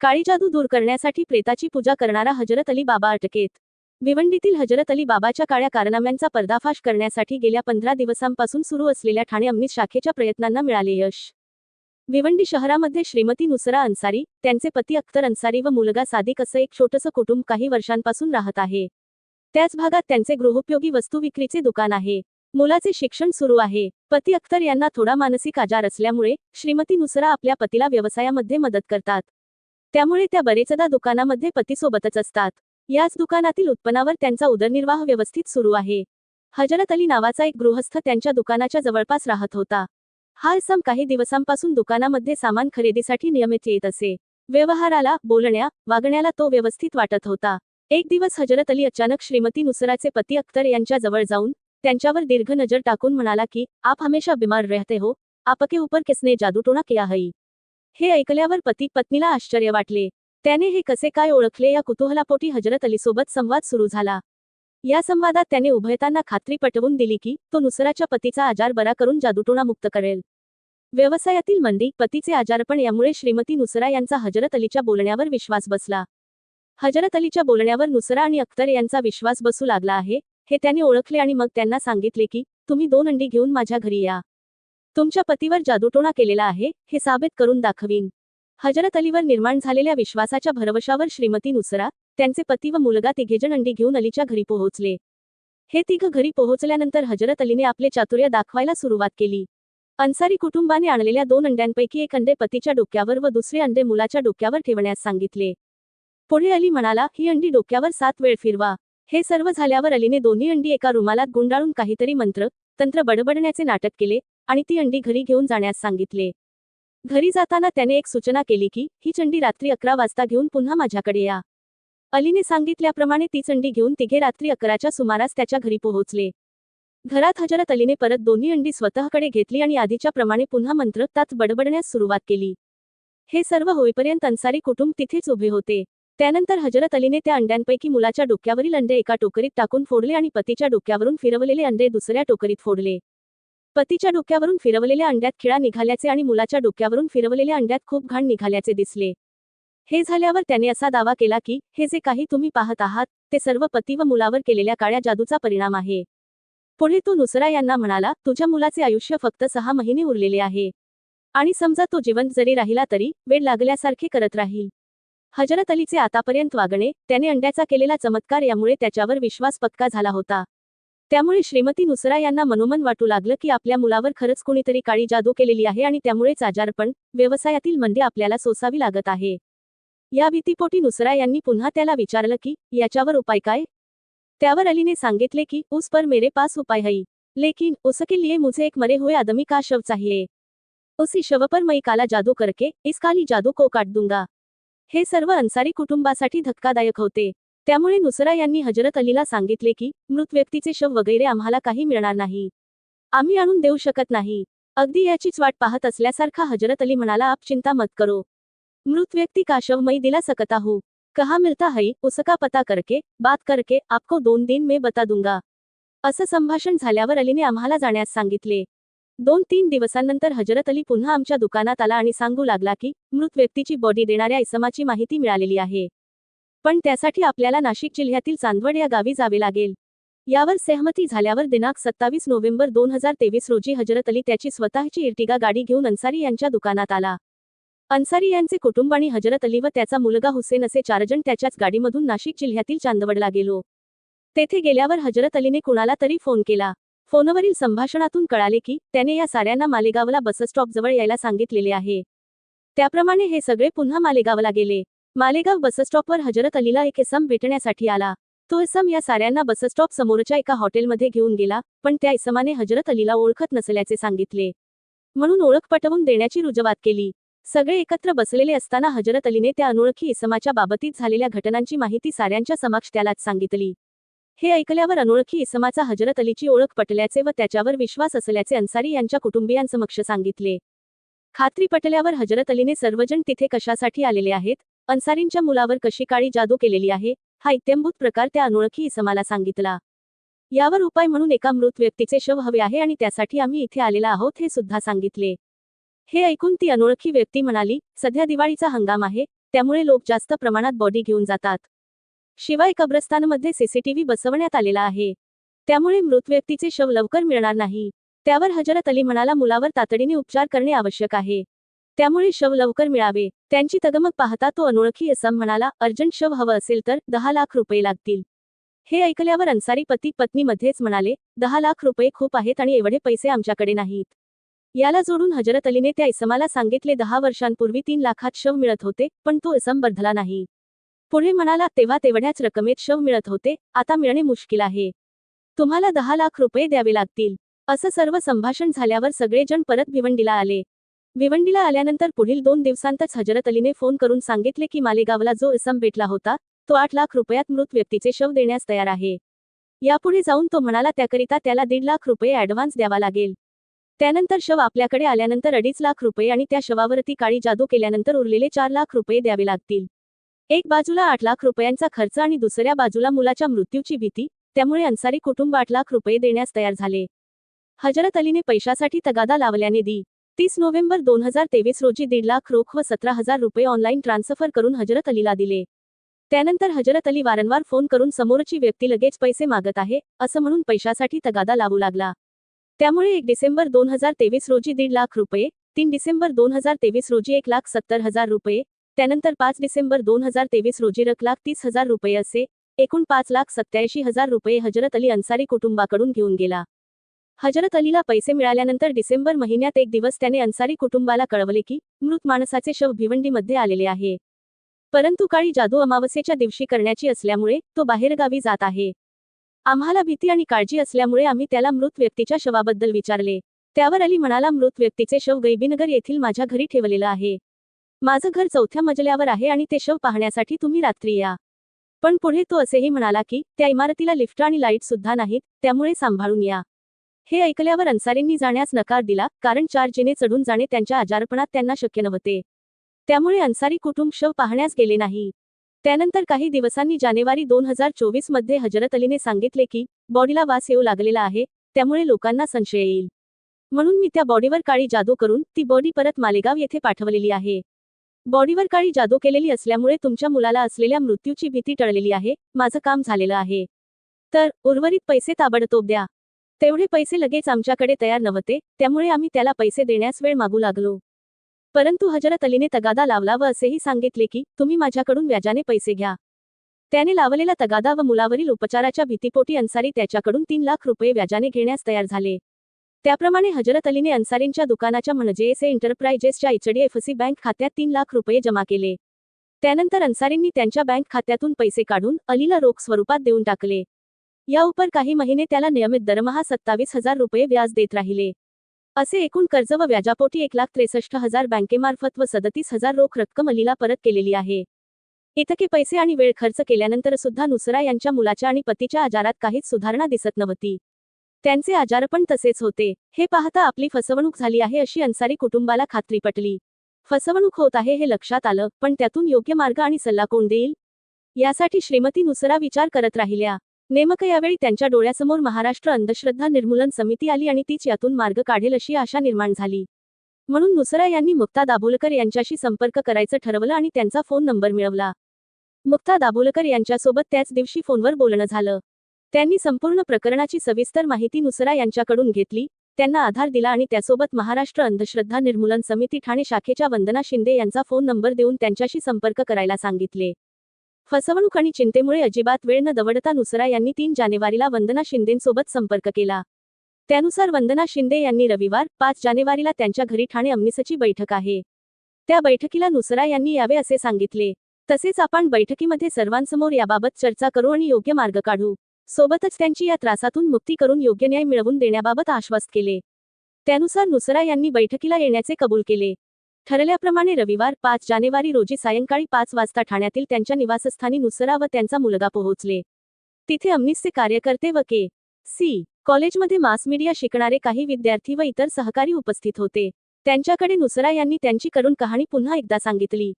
काळी जादू दूर करण्यासाठी प्रेताची पूजा करणारा हजरत अली बाबा अटकेत. भिवंडीतील हजरत अली बाबाच्या काळ्या कारनाम्यांचा पर्दाफाश करण्यासाठी गेल्या पंधरा दिवसांपासून सुरू असलेल्या ठाणे अमनीत शाखेच्या प्रयत्नांना मिळाले यश. भिवंडी शहरामध्ये श्रीमती नुसरा अन्सारी त्यांचे पती अख्तर अन्सारी व मुलगा सादिक असं एक छोटंसं कुटुंब काही वर्षांपासून राहत आहे. त्याच भागात त्यांचे गृहोपयोगी वस्तू विक्रीचे दुकान आहे. मुलाचे शिक्षण सुरू आहे. पती अख्तर यांना थोडा मानसिक आजार असल्यामुळे श्रीमती नुसरा आपल्या पतीला व्यवसायामध्ये मदत करतात. त्यामुळे त्या बरेचदा दुकानामध्ये पतीसोबतच असतात. याच दुकानातील उत्पन्नावर त्यांचा उदरनिर्वाह व्यवस्थित सुरू आहे. हजरत अली नावाचा एक गृहस्थ त्यांच्या दुकानाच्या जवळपास राहत होता. हा इसम काही दिवसांपासून दुकानामध्ये सामान खरेदीसाठी नियमित येत असे. व्यवहाराला बोलण्या वागण्याला तो व्यवस्थित वाटत होता. एक दिवस हजरत अली अचानक श्रीमती नुसराचे पती अख्तर यांच्या जवळ जाऊन त्यांच्यावर दीर्घ नजर टाकून म्हणाला की आप हमेशा बिमार रहते हो. आपके ऊपर किसने जादूटोणा किया है? हे ऐकल्यावर पती पत्नीला आश्चर्य वाटले. त्याने हे कसे काय ओळखले या कुतूहलापोटी हजरत अलीसोबत संवाद सुरू झाला. या संवादात त्याने उभयतांना खात्री पटवून दिली की तो नुसराच्या पतीचा आजार बरा करून जादूटोणा मुक्त करेल. व्यवसायातील मंदी पतीचे आजारपण यामुळे श्रीमती नुसरा यांचा हजरत अलीच्या बोलण्यावर विश्वास बसला. हजरत अलीच्या बोलण्यावर नुसरा आणि अख्तर यांचा विश्वास बसू लागला आहे हे त्याने ओळखले आणि मग त्यांना सांगितले की तुम्ही दोन अंडी घेऊन माझ्या घरी या. तुमच्या पतीवर जादूटोणा केलेला आहे हे साबित करून दाखवीन. हजरत अलीवर निर्माण झालेल्या विश्वासाच्या भरवशावर श्रीमती नुसरा त्यांचे पती व मुलगा तिघेजण अंडी घेऊन अलीच्या घरी पोहोचले. हे तिघ घरी पोहोचल्यानंतर हजरत अलीने आपले चातुर्य दाखवायला सुरुवात केली. अन्सारी कुटुंबाने आणलेल्या दोन अंड्यांपैकी एक अंडे पतीच्या डोक्यावर व दुसरे अंडे मुलाच्या डोक्यावर ठेवण्यास सांगितले. पुढे अली म्हणाला ही अंडी डोक्यावर सात वेळ फिरवा. हे सर्व झाल्यावर अलीने दोन्ही अंडी एका रुमालात गुंडाळून काहीतरी मंत्र तंत्र बडबडण्याचे नाटक केले आणि ती अंडी घरी घेऊन जाण्यास सांगितले. घरी जाताना त्याने एक सूचना केली की ही चंडी रात्री अकरा वाजता घेऊन पुन्हा माझ्याकडे या. अलीने सांगितल्याप्रमाणे ती चंडी घेऊन तिघे रात्री अकराच्या सुमारास त्याच्या घरी पोहोचले. घरात हजरत अलीने परत दोन्ही अंडी स्वतःकडे घेतली आणि आधीच्या प्रमाणे पुन्हा मंत्र तात बडबडण्यास सुरुवात केली. हे सर्व होईपर्यंत अन्सारी कुटुंब तिथेच उभे होते. त्यानंतर हजरत अलीने त्या अंड्यांपैकी मुलाच्या डोक्यावरील अंडे एका टोकरीत टाकून फोडले आणि पतीच्या डोक्यावरून फिरवलेले अंडे दुसऱ्या टोकरीत फोडले. पतीच्या डोक्यावरून फिरवलेल्या अंड्यात खिळा निघाल्याचे आणि मुलाच्या डोक्यावरून फिरवलेल्या अंड्यात खूप घाण निघाल्याचे दिसले. हे झाल्यावर त्याने असा दावा केला की हे जे काही तुम्ही पाहत आहात ते सर्व पती व मुलावर केलेल्या काळ्या जादूचा परिणाम आहे. पुढे तो नुसरा यांना म्हणाला तुझ्या मुलाचे आयुष्य फक्त सहा महिने उरलेले आहे. आणि समजा तो जिवंत जरी राहिला तरी वेळ लागल्यासारखे करत राहील. हजरत अलीचे आतापर्यंत वागणे त्याने अंड्याचा केलेला चमत्कार यामुळे त्याच्यावर विश्वास पक्का झाला होता. त्यामुळे श्रीमती नुसरा यांना मनोमन वाटू लागलं की आपल्या मुलावर खरंच कुणीतरी काळी जादू केलेली आहे आणि त्यामुळेच आजारपण व्यवसायातील मंदी आपल्याला सोसावी लागत आहे. या भीतीपोटी नुसरा यांनी पुन्हा त्याला विचारलं की याच्यावर उपाय काय? त्यावर अलीने सांगितले की उस पर मेरे पास उपाय है लेकिन उसके लिए मुझे एक मरे हुए आदमी का शव चाहिए। उसी शव पर मैं काला जादू करके इस काली जादू को काट दूंगा. हे सर्व अन्सारी कुटुंबासाठी धक्कादायक होते. त्यामुळे नुसरा यांनी हजरत अलीला सांगितले की मृत व्यक्तीचे शव वगैरे आम्हाला काही मिळणार नाही. आम्ही आणून देऊ शकत नाही. अगदी याचीच वाट पाहत असल्यासारखा हजरत अली म्हणाला आप चिंता मत करो. मृत व्यक्ती का शव मई दिला सकता हूँ? कहा मिलता है? उसका पता करके बात करके आपको दोन दिन में बता दूंगा. असं संभाषण झाल्यावर अलीने आम्हाला जाण्यास सांगितले. दोन तीन दिवसांनंतर हजरत अली पुन्हा आमच्या दुकानात आला आणि सांगू लागला की मृत व्यक्तीची बॉडी देणाऱ्या इसमाची माहिती मिळालेली आहे. पण त्यासाठी आपल्याला नाशिक जिल्ह्यातील चांदवड या गावी जावे लागेल. यावर सहमती झाल्यावर दिनांक सत्तावीस नोव्हेंबर दोन हजार तेवीस रोजी हजरत अली त्याची स्वतःची इर्टिगा गाडी घेऊन अन्सारी यांच्या दुकानात आला. अन्सारी यांचे कुटुंब आणि हजरत अली व त्याचा मुलगा हुसेन असे चारजण त्याच्याच गाडीमधून नाशिक जिल्ह्यातील चांदवडला गेलो. तेथे गेल्यावर हजरत अलीने कुणाला तरी फोन केला. फोनवरील संभाषणातून कळाले की त्याने या साऱ्यांना मालेगावला बसस्टॉपजवळ यायला सांगितलेले आहे. त्याप्रमाणे हे सगळे पुन्हा मालेगावला गेले. मालेगाव बसस्टॉपवर हजरत अलीला एक इसम भेटण्यासाठी आला. तो इसम या साऱ्यांना बसस्टॉप समोरच्या एका हॉटेलमध्ये घेऊन गेला पण त्या इसमाने हजरत अलीला ओळखत नसल्याचे सांगितले. म्हणून ओळख पटवून देण्याची रुजवात केली. सगळे एकत्र बसलेले असताना हजरत अलीने त्या अनोळखी इसमाच्या बाबतीत झालेल्या घटनांची माहिती साऱ्यांच्या समक्ष त्यालाच सांगितली. हे ऐकल्यावर अनोळखी इसमाचा हजरत अलीची ओळख पटल्याचे व त्याच्यावर विश्वास असल्याचे अन्सारी यांच्या कुटुंबियांसमक्ष सांगितले. खात्री पटल्यावर हजरत अलीने सर्वजण तिथे कशासाठी आलेले आहेत? अन्सारींच्या मुलावर कशी काळी जादू केलेली आहे हा इत्यंभूत प्रकार त्या अनोळखी इसमाला सांगितला. यावर उपाय म्हणून एका मृत व्यक्तीचे शव हवे आहे आणि त्यासाठी आम्ही इथे आलेला आहोत हे सुद्धा सांगितले. हे ऐकून ती अनोळखी व्यक्ती म्हणाली सध्या दिवाळीचा हंगाम आहे त्यामुळे लोक जास्त प्रमाणात बॉडी घेऊन जातात. शिवाय कब्रस्तानमध्ये सीसीटीव्ही बसवण्यात आलेला आहे. त्यामुळे मृत व्यक्तीचे शव लवकर मिळणार नाही. त्यावर हजरत अली म्हणाला मुलावर तातडीने उपचार करणे आवश्यक आहे. त्यामुळे शव लवकर मिळावे. त्यांची तगमग पाहता तो अनोळखी असम म्हणाला अर्जंट शव हवं असेल तर दहा लाख रुपये लागतील. हे ऐकल्यावर अन्सारी पती पत्नीमध्येच म्हणाले दहा लाख रुपये खूप आहेत आणि एवढे पैसे आमच्याकडे नाहीत. याला जोडून हजरत अलीने त्या इसमाला सांगितले दहा वर्षांपूर्वी तीन लाखात शव मिळत होते पण तो इसम बदला नाही. पुढे म्हणाला तेव्हा तेवढ्याच रकमेत शव मिळत होते आता मिळणे मुश्किल आहे. तुम्हाला दहा लाख रुपये द्यावे लागतील. असं सर्व संभाषण झाल्यावर सगळेजण परत भिवंडीला आले. भिवंडीला आल्यानंतर पुढील दोन दिवसांतच हजरत अलीने फोन करून सांगितले की मालेगावला जो इसम भेटला होता तो आठ लाख रुपयात मृत व्यक्तीचे शव देण्यास तयार आहे. यापुढे जाऊन तो म्हणाला त्याकरिता त्याला दीड लाख रुपये ऍडव्हान्स द्यावा लागेल. त्यानंतर शव आपल्याकडे आल्यानंतर अडीच लाख रुपये आणि त्या शवावरती काळी जादू केल्यानंतर उरलेले चार लाख रुपये द्यावे लागतील. एक बाजूला आठ लाख रुपयांचा खर्च आणि दुसऱ्या बाजूला मुलाच्या मृत्यूची भीती त्यामुळे अन्सारी कुटुंब आठ लाख रुपये देण्यास तयार झाले. हजरत अलीने पैशासाठी तगादा लावल्याने दी. तीस नोव्हेंबर दोन हजार तेवीस रोजी दीड लाख रोख व सतरा हजार रुपये ऑनलाईन ट्रान्सफर करून हजरत अलीला दिले. त्यानंतर हजरत अली वारंवार फोन करून समोरची व्यक्ती लगेच पैसे मागत आहे असं म्हणून पैशासाठी तगादा लावू लागला. त्यामुळे एक डिसेंबर दोन हजार तेवीस रोजी दीड लाख रुपये तीन डिसेंबर दोन हजार तेवीस रोजी एक लाख सत्तर हजार रुपये त्यानंतर पाच डिसेंबर दोन हजार तेवीस रोजी एक लाख तीस हजार रुपये असे एकूण पाच लाख सत्याऐंशी हजार रुपये हजरत अली अन्सारी कुटुंबाकडून घेऊन गेला. हजरत अलीला पैसे मिळाल्यानंतर डिसेंबर महिन्यात एक दिवस त्याने अन्सारी कुटुंबाला कळवले की मृत माणसाचे शव भिवंडीमध्ये आलेले आहे. परंतु काळी जादू अमावस्येच्या दिवशी करण्याची असल्यामुळे तो बाहेरगावी जात आहे. आम्हाला भीती आणि काळजी असल्यामुळे आम्ही त्याला मृत व्यक्तीच्या शवाबद्दल विचारले. त्यावर अली म्हणाला मृत व्यक्तीचे शव गैबीनगर येथील माझ्या घरी ठेवलेलं आहे. माझं घर चौथ्या मजल्यावर आहे आणि ते शव पाहण्यासाठी तुम्ही रात्री या. पण पुढे तो असेही म्हणाला की त्या इमारतीला लिफ्ट आणि लाइट सुद्धा नाहीत त्यामुळे सांभाळून या. हे ऐकल्यावर अन्सारींनी जाण्यास नकार दिला कारण चार जिने चढून जाणे त्यांच्या आजारपणात त्यांना शक्य नव्हते. त्यामुळे अन्सारी कुटुंब शव पाहण्यास गेले नाही. त्यानंतर काही दिवसांनी जानेवारी दोन हजार चोवीसमध्ये हजरत अलीने सांगितले की बॉडीला वास येऊ लागलेला आहे त्यामुळे लोकांना संशय येईल. म्हणून मी त्या बॉडीवर काळी जादू करून ती बॉडी परत मालेगाव येथे पाठवलेली आहे. बॉडीवर काळी जादू केलेली असल्यामुळे तुमच्या मुलाला असलेल्या मृत्यूची भीती टळलेली आहे माझं काम झालेलं आहे. तर उर्वरित पैसे ताबडतोब द्या. तेवढे पैसे लगेच आमच्याकडे तयार नव्हते त्यामुळे आम्ही त्याला पैसे देण्यास वेळ मागू लागलो. परंतु हजरत अलीने तगादा लावला व असेही सांगितले की तुम्ही माझ्याकडून व्याजाने पैसे घ्या. त्याने लावलेला तगादा व मुलावरील उपचाराच्या भीतीपोटी अन्सारी त्याच्याकडून तीन लाख रुपये व्याजाने घेण्यास तयार झाले. त्याप्रमाणे हजरत अलीने अन्सारींच्या दुकानाच्या म्हणजे एस एंटरप्राइजेसच्या एचडीएफसी बँक खात्यात तीन लाख रुपये जमा केले. त्यानंतर अन्सारींनी त्यांच्या बँक खात्यातून पैसे काढून अलीला रोख स्वरूपात देऊन टाकले. या उपर काही महिने त्याला नियमित दरमहा सत्तावीस हजार रुपये व्याज देत राहिले. असे एकूण कर्ज व व्याजापोटी एक लाख त्रेसष्ट हजार बँकेमार्फत व सदतीस हजार रोख रक्कम अलीला परत केलेली आहे. इतके पैसे आणि वेळ खर्च केल्यानंतर सुद्धा नुसरा यांच्या मुलाच्या आणि पतीच्या आजारात काहीच सुधारणा दिसत नव्हती. त्यांचे आजार पण तसेच होते. हे पाहता आपली फसवणूक झाली आहे अशी अन्सारी कुटुंबाला खात्री पटली. फसवणूक होत आहे हे लक्षात आलं पण त्यातून योग्य मार्ग आणि सल्ला कोण देईल? यासाठी श्रीमती नुसरा विचार करत राहिल्या. नेमकं यावेळी त्यांच्या डोळ्यासमोर महाराष्ट्र अंधश्रद्धा निर्मूलन समिती आली आणि तीच यातून मार्ग काढेल अशी आशा निर्माण झाली. म्हणून नुसरा यांनी मुक्ता दाभोलकर यांच्याशी संपर्क करायचं ठरवलं आणि त्यांचा फोन नंबर मिळवला. मुक्ता दाभोलकर यांच्यासोबत त्याच दिवशी फोनवर बोलणं झालं. त्यांनी संपूर्ण प्रकरणाची सविस्तर माहिती नुसरा यांच्याकडून घेतली त्यांना आधार दिला आणि त्यासोबत महाराष्ट्र अंधश्रद्धा निर्मूलन समिती ठाणे शाखेच्या वंदना शिंदे यांचा फोन नंबर देऊन त्यांच्याशी संपर्क करायला सांगितले. फसवणूक आणि चिंतेमुळे अजिबात वेळ न दवडता नुसरा यांनी तीन जानेवारीला वंदना शिंदेंसोबत संपर्क केला. त्यानुसार वंदना शिंदे यांनी रविवार पाच जानेवारीला त्यांच्या घरी ठाणे अमनिसची बैठक आहे. त्या बैठकीला नुसरा यांनी यावे असे सांगितले. तसेच आपण बैठकीमध्ये सर्वांसमोर याबाबत चर्चा करू आणि योग्य मार्ग काढू. सोबतच त्यांची या त्रासातून मुक्ती करून योग्य न्याय मिळवून देण्याबाबत आश्वस्त केले. त्यानुसार नुसरा यांनी बैठकीला येण्याचे कबूल केले. ठरल्याप्रमाणे रविवार पाच जानेवारी रोजी सायंकाळी पाच वाजता ठाण्यातील त्यांच्या निवासस्थानी नुसरा व त्यांचा मुलगा पोहोचले. तिथे अमनिसचे कार्यकर्ते व के. सी. कॉलेजमध्ये मास मीडिया शिकणारे काही विद्यार्थी व इतर सहकारी उपस्थित होते. त्यांच्याकडे नुसरा यांनी त्यांची करून कहाणी पुन्हा एकदा सांगितली.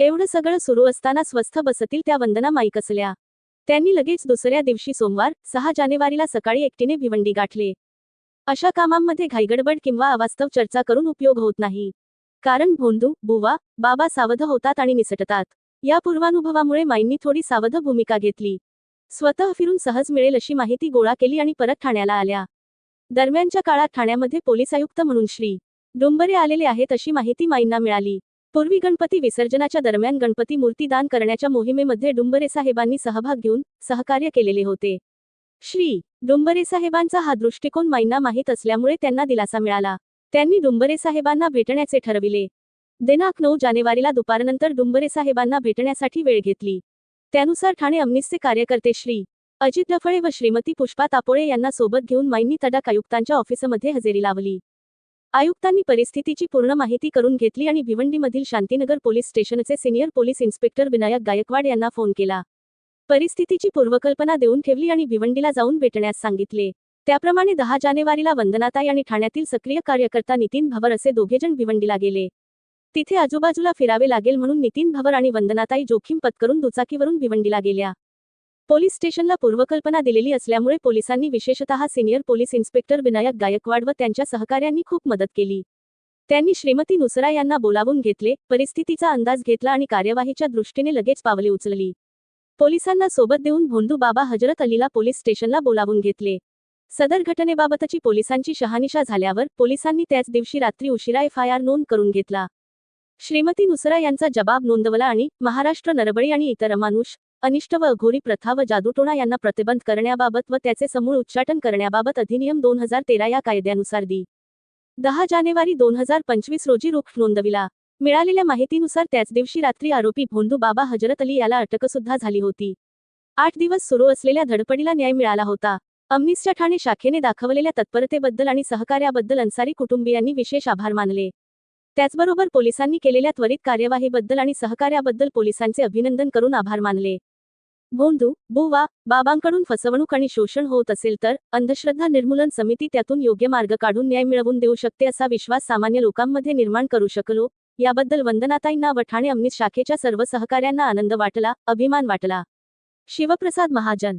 एवढं सगळं सुरू असताना स्वस्थ बसतील त्या वंदना माईक असल्या. त्यांनी लगेच दुसऱ्या दिवशी सोमवार सहा जानेवारीला सकाळी एकटीने भिवंडी गाठले. अशा कामांमध्ये घाईगडबड किंवा अवास्तव चर्चा करून उपयोग होत नाही. कारण भोंदू बुवा बाबा सावध होतात आणि निसटतात. या पूर्वानुभवामुळे माईंनी थोडी सावध भूमिका घेतली. स्वतः फिरून सहज मिळेल अशी माहिती गोळा केली आणि परत ठाण्याला आल्या. दरम्यानच्या काळात ठाण्यामध्ये पोलीस आयुक्त म्हणून श्री. डोंबरे आलेले आहेत अशी माहिती माईंना मिळाली. पूर्वी गणपती विसर्जनाच्या दरम्यान गणपती मूर्ती दान करण्याच्या मोहिमेमध्ये डुंबरे साहेबांनी सहभाग घेऊन सहकार्य केलेले होते. श्री. डुंबरे साहेबांचा हा दृष्टिकोन माईंना माहीत असल्यामुळे त्यांना दिलासा मिळाला. त्यांनी डुंबरे साहेबांना भेटण्याचे ठरविले. दिनांक नऊ जानेवारीला दुपारनंतर डुंबरे साहेबांना भेटण्यासाठी वेळ घेतली. त्यानुसार ठाणे अमनिसचे कार्यकर्ते श्री. अजित डफळे व श्रीमती पुष्पा तापोळे यांना सोबत घेऊन माईंनी तडाक आयुक्तांच्या ऑफिसमध्ये हजेरी लावली. आयुक्तांनी परिस्थितीची पूर्ण माहिती करून घेतली आणि भिवंडीमधील शांतीनगर पोलीस स्टेशनचे senior police inspector Vinayak Gaikwad यांना फोन केला. परिस्थितीची पूर्वकल्पना देऊन ठेवली आणि भिवंडीला जाऊन भेटण्यास सांगितले. त्याप्रमाणे दहा जानेवारीला वंदनाताई आणि ठाण्यातील सक्रिय कार्यकर्ता नितीन भवर असे दोघेजण भिवंडीला गेले. तिथे आजूबाजूला फिरावे लागेल म्हणून नितीन भवर आणि वंदनाताई जोखीम पत्करून दुचाकीवरून भिवंडीला गेल्या. पोलीस स्टेशनला पूर्वकल्पना दिलेली असल्यामुळे पोलिसांनी विशेषतः senior police inspector Vinayak Gaikwad व त्यांच्या सहकाऱ्यांनी खूप मदत केली. त्यांनी श्रीमती नुसरा यांना बोलावून घेतले परिस्थितीचा अंदाज घेतला आणि कार्यवाहीच्या दृष्टीने लगेच पावले उचलली. पोलिसांना सोबत देऊन भोंदू बाबा हजरत अलीला पोलीस स्टेशनला बोलावून घेतले. सदर घटनेबाबतची पोलिसांची शहानिशा झाल्यावर पोलिसांनी त्याच दिवशी रात्री उशिरा एफ आय आर नोंद करून घेतला. श्रीमती नुसरा यांचा जबाब नोंदवला आणि महाराष्ट्र नरबळी आणि इतर अमानुष अनिष्ट व अघोरी प्रथा व जादूटोणा यांना प्रतिबंध करण्याबाबत व त्याचे समूळ उच्चाटन करण्याबाबत अधिनियम दोन हजार तेरा या कायद्यानुसार दि. दहा जानेवारी दोन हजार पंचवीस रोजी रोख नोंदविला. मिळालेल्या माहितीनुसार त्याच दिवशी रात्री आरोपी भोंदू बाबा हजरत अली याला अटकसुद्धा झाली होती. आठ दिवस सुरू असलेल्या धडपडीला न्याय मिळाला होता. अमनीसच्या ठाणे शाखेने दाखवलेल्या तत्परतेबद्दल आणि सहकार्याबद्दल अन्सारी कुटुंबियांनी विशेष आभार मानले. त्याचबरोबर पोलिसांनी केलेल्या त्वरित कार्यवाहीबद्दल आणि सहकार्याबद्दल पोलिसांचे अभिनंदन करून आभार मानले. भोंदू बुवा बाबांकडून फसवणूक आणि शोषण होत असेल तर अंधश्रद्धा निर्मूलन समिती त्यातून योग्य मार्ग काढून न्याय मिळवून देऊ शकते असा विश्वास सामान्य लोकांमध्ये निर्माण करू शकलो. याबद्दल वंदनाताईंना व ठाणे अमनीस शाखेच्या सर्व सहकाऱ्यांना आनंद वाटला अभिमान वाटला. शिवप्रसाद महाजन